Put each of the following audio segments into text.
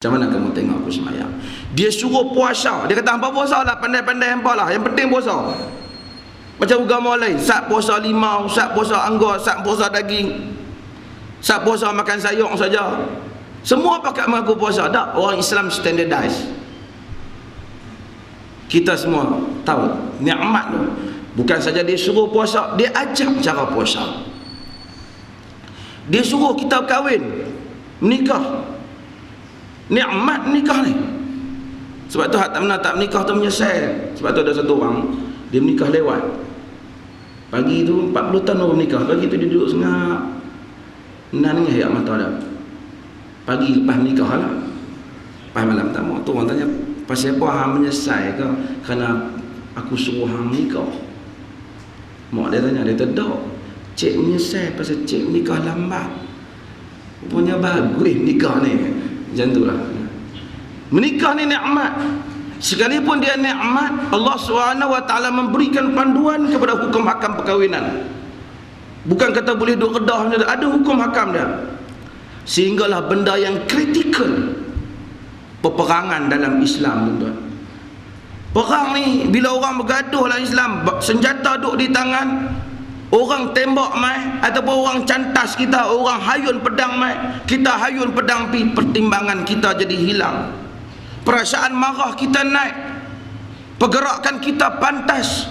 Macam mana kamu tengok aku semayang? Dia suruh puasa. Dia kata, hampa puasa lah. Pandai-pandai hampa lah. Yang penting puasa. Macam agama lain. Sat puasa limau, sat puasa anggur, sat puasa daging. Sat puasa makan sayur saja. Semua pakai mengaku puasa. Tak. Orang Islam standardize. Kita semua tahu. Ni'mat tu. Bukan saja dia suruh puasa. Dia ajak cara puasa. Dia suruh kita kahwin. Menikah nikmat nikah ni. Sebab tu hak tak pernah tak menikah tu menyesal. Sebab tu ada satu orang dia menikah lewat. Pagi tu 40 tahun orang menikah. Pagi tu dia duduk sengap. Nangis ya mata dia. Pagi lepas menikah lah. Lepas malam pertama tu orang tanya pasal apa hang menyesal ke? Kerana aku suruh hang menikah. Mak dia tanya dia tak cik menyesal pasal cik menikah lambat. Punya bagus nikah ni macam itulah menikah ni nikmat. Sekalipun dia nikmat Allah SWT memberikan panduan kepada hukum hakam perkahwinan. Bukan kata boleh duduk kedah ada hukum hakam dia. Sehinggalah benda yang kritikal peperangan dalam Islam tuan perang ni bila orang bergaduh dalam Islam senjata duduk di tangan Orang tembak mai ataupun orang cantas kita, orang hayun pedang mai, kita hayun pedang pi, pertimbangan kita jadi hilang. Perasaan marah kita naik. Pergerakan kita pantas.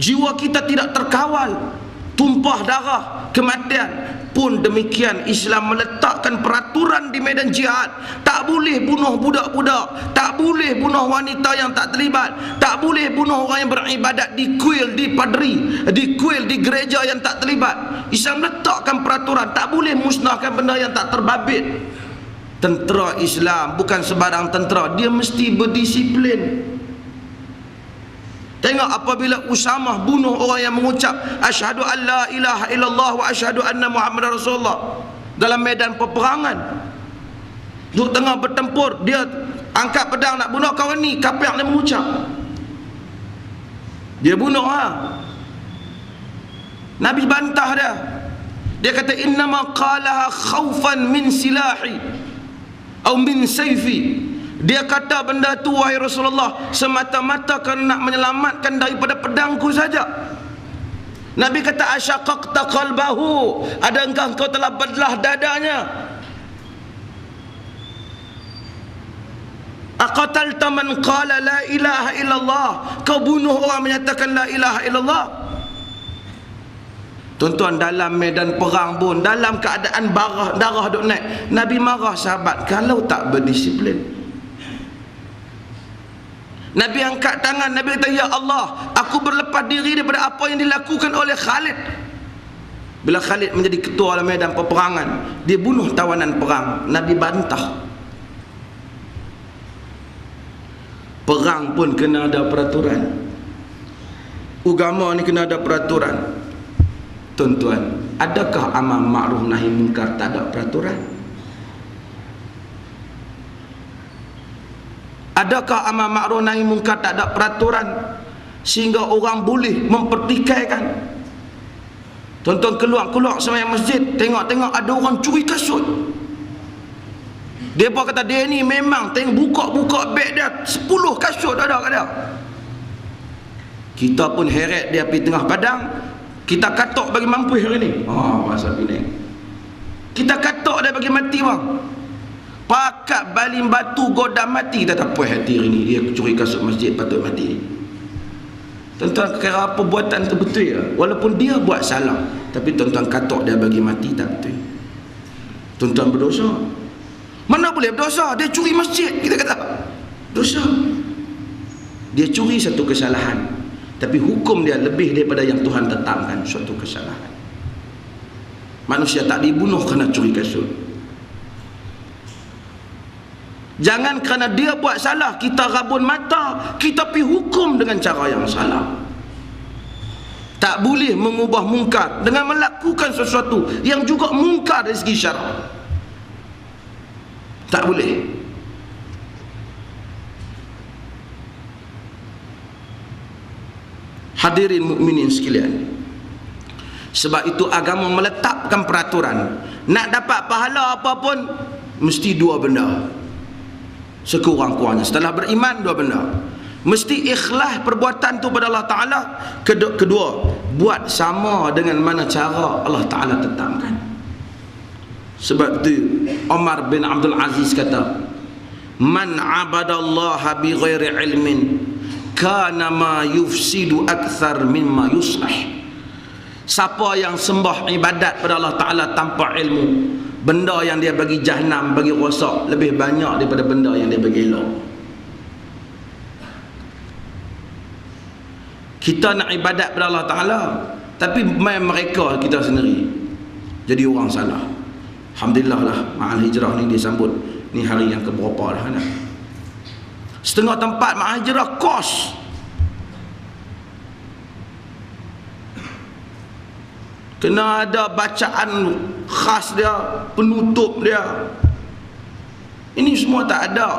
Jiwa kita tidak terkawal. Tumpah darah, kematian pun demikian Islam meletakkan peraturan di medan jihad. Tak boleh bunuh budak-budak. Tak boleh bunuh wanita yang tak terlibat. Tak boleh bunuh orang yang beribadat di kuil di padri di kuil di gereja yang tak terlibat. Islam letakkan peraturan. Tak boleh musnahkan benda yang tak terbabit. Tentera Islam bukan sebarang tentera. Dia mesti berdisiplin Tengok apabila Usamah bunuh orang yang mengucap asyhadu an la ilaha illallah wa asyhadu anna muhammadar rasulullah dalam medan peperangan. Duk tengah bertempur, dia angkat pedang nak bunuh kawan ni, kafir ni mengucap. Dia bunuh ha. Nabi bantah dia. Dia kata innama qalaha khaufan min silahi atau min sayfi dia kata benda tu wahai Rasulullah semata-mata kerana nak menyelamatkan daripada pedangku saja. Nabi kata asyaqaqta qalbahu. Adakah engkau telah belah dadanya? Aqatalta man qala la ilaha illallah. Kau bunuh orang menyatakan la ilaha illallah. Tuan-tuan dalam medan perang pun dalam keadaan darah darah duk naik. Nabi marah sahabat kalau tak berdisiplin. Nabi angkat tangan Nabi kata ya Allah aku berlepas diri daripada apa yang dilakukan oleh Khalid. Bila Khalid menjadi ketua dalam medan peperangan dia bunuh tawanan perang Nabi bantah. Perang pun kena ada peraturan. Agama ni kena ada peraturan. Tuan-tuan adakah amal ma'ruf nahi munkar tak ada peraturan Adakah amal makruf nahi mungkar tak ada peraturan sehingga orang boleh mempertikaikan? Tonton keluar-keluar semayang masjid, tengok-tengok ada orang curi kasut. Pun kata dia ni memang tengok buka-buka beg dia 10 kasut ada kat dia. Kita pun heret dia pergi tengah padang, kita katok bagi mampu hari ni. Oh, bahasa Penang. Kita katok dia bagi mati bang. Pakat baling batu godam mati. Tak puas hati ni. Dia curi kasut masjid patut mati. Tuan-tuan kira apa buatan tu betul ya? Walaupun dia buat salah Tapi tuan-tuan katok dia bagi mati tak betul. Tuan-tuan berdosa? Mana boleh berdosa? Dia curi masjid Kita kata. Dosa. Dia curi satu kesalahan Tapi hukum dia lebih daripada yang Tuhan tetapkan Suatu kesalahan. Manusia tak dibunuh kerana curi kasut Jangan kerana dia buat salah kita rabun mata, kita pi hukum dengan cara yang salah. Tak boleh mengubah mungkar dengan melakukan sesuatu yang juga mungkar dari segi syarak. Tak boleh. Hadirin mukminin sekalian. Sebab itu agama meletakkan peraturan. Nak dapat pahala apapun mesti dua benda sekurang-kurangnya. Setelah beriman dua benda. Mesti ikhlas perbuatan tu pada Allah Ta'ala. Kedua, buat sama dengan mana cara Allah Ta'ala tetapkan. Sebab tu Omar bin Abdul Aziz kata man abadallaha bi ghairi ilmin kana ma yufsidu akthar mimma yuslih siapa yang sembah ibadat pada Allah Ta'ala tanpa ilmu benda yang dia bagi jahannam bagi rosak lebih banyak daripada benda yang dia bagi elok. Kita nak ibadat pada Allah Ta'ala tapi main mereka kita sendiri. Jadi orang salah. Alhamdulillah lah Ma'al Hijrah ni disambut ni hari yang keberapa dah kan setengah tempat Ma'al Hijrah kos kena ada bacaan khas dia penutup dia ini semua tak ada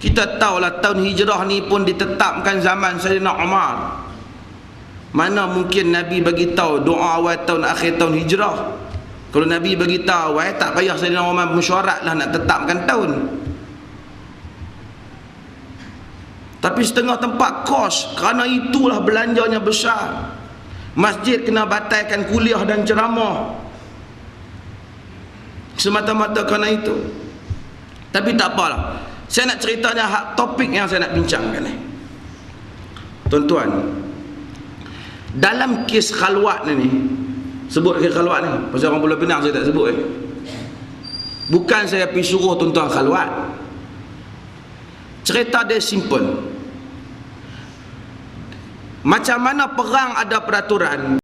kita tahulah tahun hijrah ni pun ditetapkan zaman Sayyidina Umar. Mana mungkin Nabi bagi tahu doa awal tahun akhir tahun hijrah. Kalau Nabi bagi tahu eh tak payah Sayyidina Umar mesyuarat lah nak tetapkan tahun. Tapi setengah tempat kos kerana itulah belanjanya besar. Masjid kena batalkan kuliah dan ceramah. Semata-mata kerana itu. Tapi tak apalah. Saya nak ceritanya hak topik yang saya nak bincangkan ni. Tuan-tuan, dalam kes khalwat ni, sebut kes khalwat ni, pasal orang Pulau Pinang saya tak sebut eh. Bukan saya pergi suruh tuan-tuan khalwat. Cerita dia simple. Macam mana perang ada peraturan